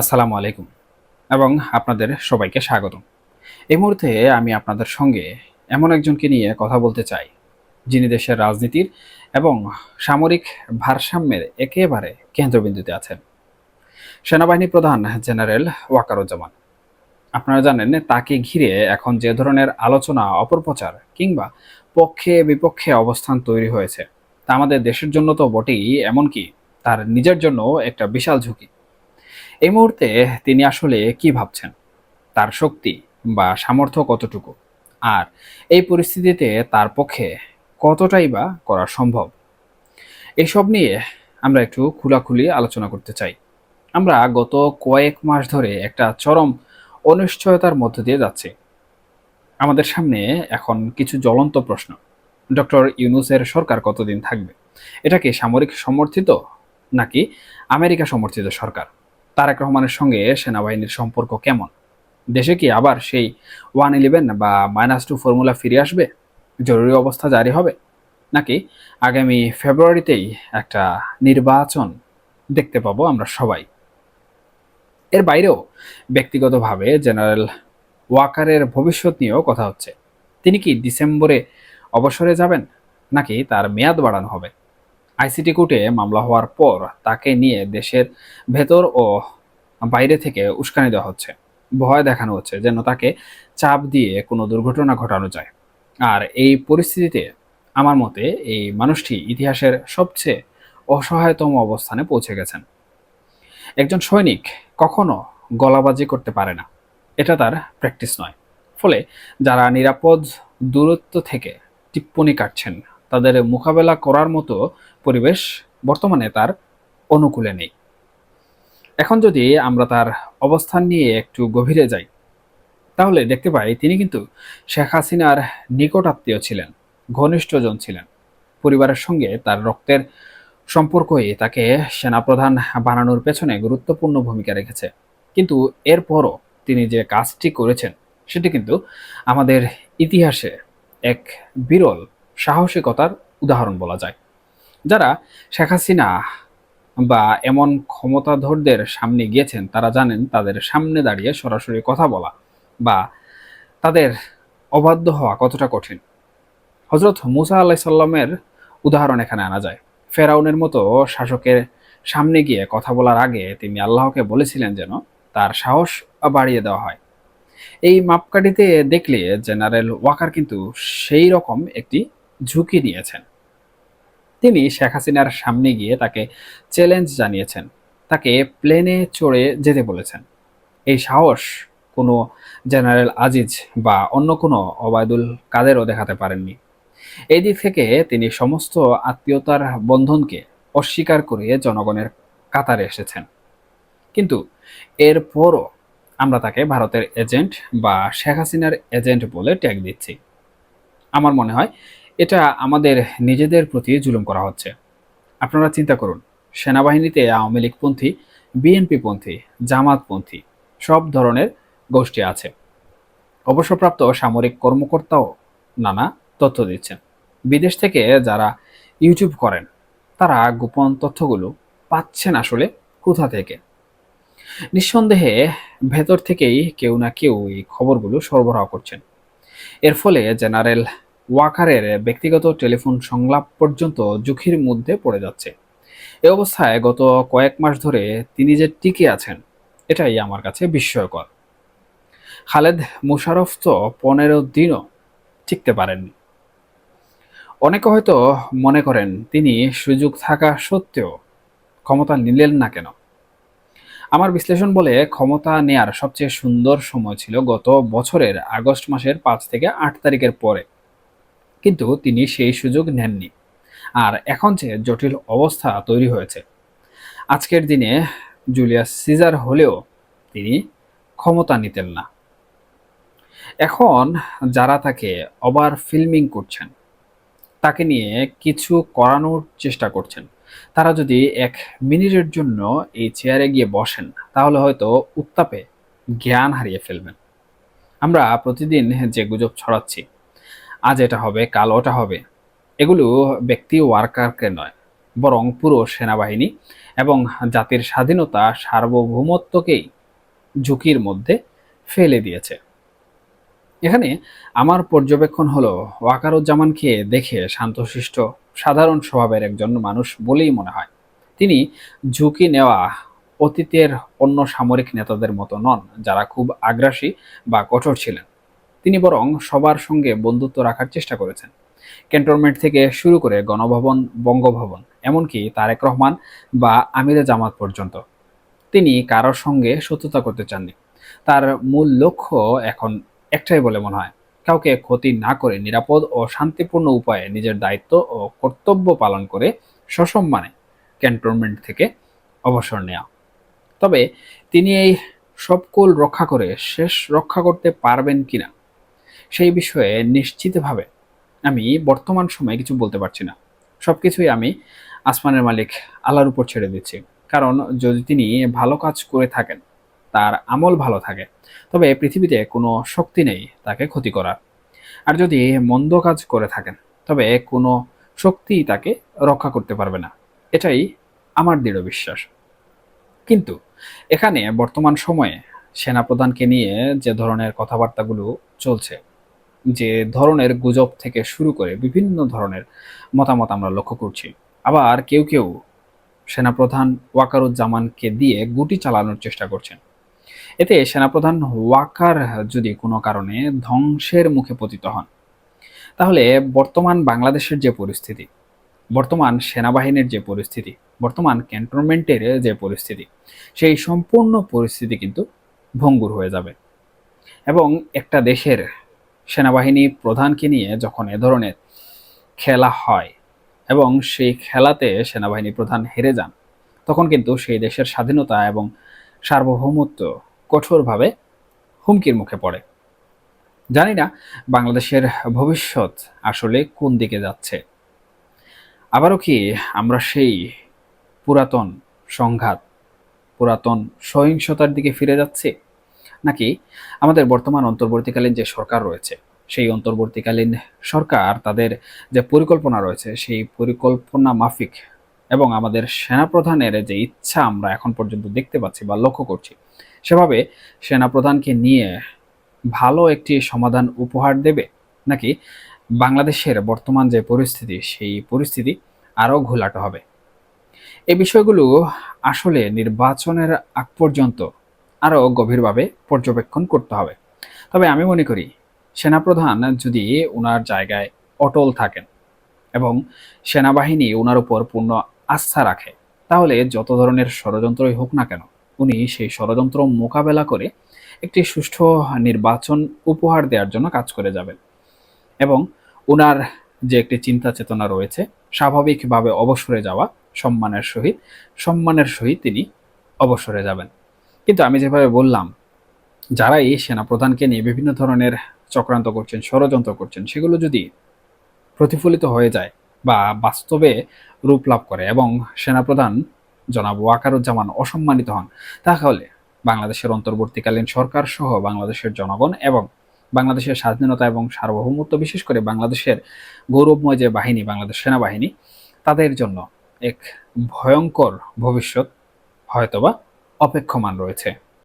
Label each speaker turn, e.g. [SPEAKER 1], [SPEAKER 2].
[SPEAKER 1] আসসালামু আলাইকুম এবং আপনাদের সবাইকে স্বাগত এই মুহূর্তে আমি আপনাদের সঙ্গে এমন একজনকে নিয়ে কথা বলতে চাই, যিনি দেশের রাজনীতির এবং সামরিক ভারসাম্যের একেবারে কেন্দ্রবিন্দুতে আছেন। সেনাবাহিনী প্রধান জেনারেল ওয়াকারুজ্জামান। আপনারা জানেন, তাকে ঘিরে এখন যে ধরনের আলোচনা, অপপ্রচার কিংবা পক্ষে বিপক্ষে অবস্থান তৈরি হয়েছে, তা আমাদের দেশের জন্য তো বটেই, এমনকি তার নিজের জন্য একটা বিশাল ঝুঁকি। এই মুহূর্তে তিনি আসলে কি ভাবছেন? তার শক্তি বা সামর্থ্য কতটুকু? আর এই পরিস্থিতিতে তার পক্ষে কতটাই বা করা সম্ভব? এসব নিয়ে আমরা একটু খোলাখুলি আলোচনা করতে চাই। আমরা গত কয়েক মাস ধরে একটা চরম অনিশ্চয়তার মধ্য দিয়ে যাচ্ছি। আমাদের সামনে এখন কিছু জ্বলন্ত প্রশ্ন। ডক্টর ইউনুসের সরকার কতদিন থাকবে? এটা কি সামরিক সমর্থিত নাকি আমেরিকা সমর্থিত সরকার? তারেক রহমানের সঙ্গে সেনাবাহিনীর সম্পর্ক কেমন? দেশে কি আবার সেই ওয়ান ইলেভেন বা মাইনাস টু ফর্মুলা ফিরে আসবে? জরুরি অবস্থা জারি হবে? নাকি আগামী ফেব্রুয়ারিতেই একটা নির্বাচন দেখতে পাবো আমরা সবাই? এর বাইরেও ব্যক্তিগতভাবে জেনারেল ওয়াকারের ভবিষ্যৎ নিয়েও কথা হচ্ছে। তিনি কি ডিসেম্বরে অবসরে যাবেন? নাকি তার মেয়াদ বাড়ানো হবে? আইসিটি কোর্টে মামলা হওয়ার পর তাকে নিয়ে দেশের ভেতর ও বাইরে থেকে উস্কানি দেওয়া হচ্ছে। ভয় দেখানো হচ্ছে যেন তাকে চাপ দিয়ে কোনো দুর্ঘটনা ঘটানো যায়। আর এই পরিস্থিতিতে আমার মতে এই মানুষটি ইতিহাসের সবচেয়ে অসহায়তম অবস্থানে পৌঁছে গেছেন। একজন সৈনিক কখনো গলাবাজি করতে পারে না। এটা তার প্র্যাকটিস নয়। ফলে যারা নিরাপদ দূরত্ব থেকে টিপ্পনি কাটছেন, তাদের মোকাবেলা করার মতো পরিবেশ বর্তমানে তার অনুকূলে নেই। এখন যদি আমরা তার অবস্থান নিয়ে একটু গভীরে যাই, তাহলে দেখতে পাই তিনি কিন্তু শেখ হাসিনার নিকট আত্মীয় ছিলেন, ঘনিষ্ঠজন ছিলেন। পরিবারের সঙ্গে তার রক্তের সম্পর্কই তাকে সেনাপ্রধান বানানোর পেছনে গুরুত্বপূর্ণ ভূমিকা রেখেছে। কিন্তু এরপরও তিনি যে কাজটি করেছেন, সেটি কিন্তু আমাদের ইতিহাসে এক বিরল সাহসিকতার উদাহরণ বলা যায়। যারা শেখ হাসিনা বা এমন ক্ষমতাধরদের সামনে গিয়েছেন, তারা জানেন তাদের সামনে দাঁড়িয়ে সরাসরি কথা বলা বা তাদের অবাধ্য হওয়া কতটা কঠিন। হজরত মুসা আল্লাহ সাল্লামের উদাহরণ এখানে আনা যায়। ফেরাউনের মতো শাসকের সামনে গিয়ে কথা বলার আগে তিনি আল্লাহকে বলেছিলেন যেন তার সাহস বাড়িয়ে দেওয়া হয়। এই মাপকাঠিতে দেখলে জেনারেল ওয়াকার কিন্তু সেই রকম একটি ঝুঁকি নিয়েছেন। তিনি শেখ হাসিনার সামনে গিয়ে তাকে চ্যালেঞ্জ জানিয়েছেন। তাকে প্লেনে চড়ে যেতে বলেছেন। এই সাহস কোনো জেনারেল আজিজ বা অন্য কোনো অবায়দুল কাদেরও দেখাতে পারেননি। এই দিক থেকে তিনি সমস্ত আত্মীয়তার বন্ধনকে অস্বীকার করে জনগণের কাতারে এসেছেন। কিন্তু এরপরও আমরা তাকে ভারতের এজেন্ট বা শেখ হাসিনার এজেন্ট বলে ট্যাগ দিচ্ছি। আমার মনে হয় এটা আমাদের নিজেদের প্রতি জুলুম করা হচ্ছে। আপনারা চিন্তা করুন, সেনাবাহিনীতে আওয়ামী লীগপন্থী বিএনপিপন্থী জামাতপন্থী সব ধরনের গোষ্ঠী আছে। অবসরপ্রাপ্ত সামরিক কর্মকর্তাও নানা তথ্য দিচ্ছেন। বিদেশ থেকে যারা ইউটিউব করেন, তারা গোপন তথ্যগুলো পাচ্ছেন আসলে কোথা থেকে? নিঃসন্দেহে ভেতর থেকেই কেউ না কেউ এই খবরগুলো সরবরাহ করছেন। এর ফলে জেনারেল ওয়াকারের ব্যক্তিগত টেলিফোন সংলাপ পর্যন্ত ঝুঁকির মধ্যে পড়ে যাচ্ছে। এ অবস্থায় গত কয়েক মাস ধরে তিনি যে টিকে আছেন, এটাই আমার কাছে বিস্ময়কর। খালেদ মুশারফ তো পনেরো দিনও টিকতে পারেননি। অনেকে হয়তো মনে করেন তিনি সুযোগ থাকা সত্ত্বেও ক্ষমতা নিলেন না কেন। আমার বিশ্লেষণ বলে ক্ষমতা নেয়ার সবচেয়ে সুন্দর সময় ছিল গত বছরের আগস্ট মাসের পাঁচ থেকে আট তারিখের পরে। কিন্তু তিনি সেই সুযোগ নেননি। আর এখন যে জটিল অবস্থা তৈরি হয়েছে। আজকের দিনে জুলিয়াস সিজার হলেও তিনি ক্ষমতা নিতেন না। এখন যারা তাকে ওভার ফিল্মিং করছেন, তাকে নিয়ে কিছু করানোর চেষ্টা করছেন। তারা যদি এক মিনিটের জন্য এই চেয়ারে গিয়ে বসেন, তাহলে হয়তো উত্তাপে জ্ঞান হারিয়ে ফেলবেন। আমরা প্রতিদিন যে গুজব ছড়াচ্ছি আজ এটা হবে, কাল ওটা হবে। এগুলো ব্যক্তি ওয়ার্কারকে নয়, বরং পুরো সেনাবাহিনী এবং জাতির স্বাধীনতা সার্বভৌমত্বকেই ঝুঁকির মধ্যে ফেলে দিয়েছে। এখানে আমার পর্যবেক্ষণ হলো ওয়াকারুজ্জামানকে দেখে শান্তশিষ্ট, সাধারণ স্বভাবের একজন মানুষ বলেই মনে হয়। তিনি ঝুঁকি নেওয়া অতীতের অন্য সামরিক নেতাদের মতো নন, যারা খুব আগ্রাসী বা কঠোর ছিলেন। তিনি বরং সবার সঙ্গে বন্ধুত্ব রাখার চেষ্টা করেছেন। ক্যান্টনমেন্ট থেকে শুরু করে গণভবন, বঙ্গভবন, এমনকি তারেক রহমান বা আমিরে জামাত পর্যন্ত। তিনি কারোর সঙ্গে শত্রুতা করতে চাননি। তার মূল লক্ষ্য এখন একটাই বলে মনে হয়, কাউকে ক্ষতি না করে নিরাপদ ও শান্তিপূর্ণ উপায়ে নিজের দায়িত্ব ও কর্তব্য পালন করে সসম্মানে ক্যান্টনমেন্ট থেকে অবসর নেওয়া তবে তিনি এই সবকুল রক্ষা করে শেষ রক্ষা করতে পারবেন কিনা সেই বিষয়ে নিশ্চিতভাবে আমি বর্তমান সময়ে কিছু বলতে পারছি না। সব কিছুই আমি আসমানের মালিক আল্লাহর উপর ছেড়ে দিচ্ছি। কারণ যদি তিনি ভালো কাজ করে থাকেন, তার আমল ভালো থাকে, তবে পৃথিবীতে কোনো শক্তি নেই তাকে ক্ষতি করার। আর যদি মন্দ কাজ করে থাকেন, তবে কোনো শক্তিই তাকে রক্ষা করতে পারবে না। এটাই আমার দৃঢ় বিশ্বাস। কিন্তু এখানে বর্তমান সময়ে সেনাপ্রধানকে নিয়ে যে ধরনের কথাবার্তাগুলো চলছে যে ধরনের গুজব থেকে শুরু করে বিভিন্ন ধরনের মতামত আমরা লক্ষ্য করছি। আবার কেউ কেউ সেনাপ্রধান ওয়াকারুজ্জামানকে দিয়ে গুটি চালানোর চেষ্টা করছেন। এতে সেনাপ্রধান ওয়াকার যদি কোনো কারণে ধ্বংসের মুখে পতিত হন, তাহলে বর্তমান বাংলাদেশের যে পরিস্থিতি, বর্তমান সেনাবাহিনীর যে পরিস্থিতি, বর্তমান ক্যান্টনমেন্টের যে পরিস্থিতি, সেই সম্পূর্ণ পরিস্থিতি কিন্তু ভঙ্গুর হয়ে যাবে। এবং একটা দেশের সেনাবাহিনী প্রধানকে নিয়ে যখন এ ধরনের খেলা হয় এবং সেই খেলাতে সেনাবাহিনী প্রধান হেরে যান, তখন কিন্তু সেই দেশের স্বাধীনতা এবং সার্বভৌমত্ব কঠোরভাবে হুমকির মুখে পড়ে। জানি না বাংলাদেশের ভবিষ্যৎ আসলে কোন দিকে যাচ্ছে। আবারও কি আমরা সেই পুরাতন সংঘাত, পুরাতন সহিংসতার দিকে ফিরে যাচ্ছি? নাকি আমাদের বর্তমান অন্তর্বর্তীকালীন যে সরকার রয়েছে, সেই অন্তর্বর্তীকালীন সরকার তাদের যে পরিকল্পনা রয়েছে, সেই পরিকল্পনা মাফিক এবং আমাদের সেনাপ্রধানের যে ইচ্ছা আমরা এখন পর্যন্ত দেখতে পাচ্ছি বা লক্ষ্য করছি, সেভাবে সেনাপ্রধানকে নিয়ে ভালো একটি সমাধান উপহার দেবে নাকি বাংলাদেশের বর্তমান যে পরিস্থিতি, সেই পরিস্থিতি আরও ঘোলাটো হবে। এই বিষয়গুলো আসলে নির্বাচনের আগ পর্যন্ত আরও গভীরভাবে পর্যবেক্ষণ করতে হবে। তবে আমি মনে করি, সেনাপ্রধান যদি ওনার জায়গায় অটল থাকেন এবং সেনাবাহিনী ওনার উপর পূর্ণ আস্থা রাখে, তাহলে যত ধরনের ষড়যন্ত্রই হোক না কেন, উনি সেই ষড়যন্ত্র মোকাবেলা করে একটি সুষ্ঠু নির্বাচন উপহার দেওয়ার জন্য কাজ করে যাবেন। এবং ওনার যে একটি চিন্তা চেতনা রয়েছে, স্বাভাবিকভাবে অবসরে যাওয়া সম্মানের সহিত সম্মানের সহিত তিনি অবসরে যাবেন। কিন্তু আমি যেভাবে বললাম, যারা এই সেনাপ্রধানকে নিয়ে বিভিন্ন ধরনের চক্রান্ত করছেন, ষড়যন্ত্র করছেন, সেগুলো যদি প্রতিফলিত হয়ে যায় বা বাস্তবে রূপ লাভ করে এবং সেনাপ্রধান জনাব ওয়াকারুজ্জামান অসম্মানিত হন, তাহলে বাংলাদেশের অন্তর্বর্তীকালীন সরকার সহ বাংলাদেশের জনগণ এবং বাংলাদেশের স্বাধীনতা এবং সার্বভৌমত্ব, বিশেষ করে বাংলাদেশের গৌরবময় যে বাহিনী, বাংলাদেশ সেনাবাহিনী, তাদের জন্য এক ভয়ঙ্কর ভবিষ্যৎ হয়তোবা অপেক্ষমান রয়েছে।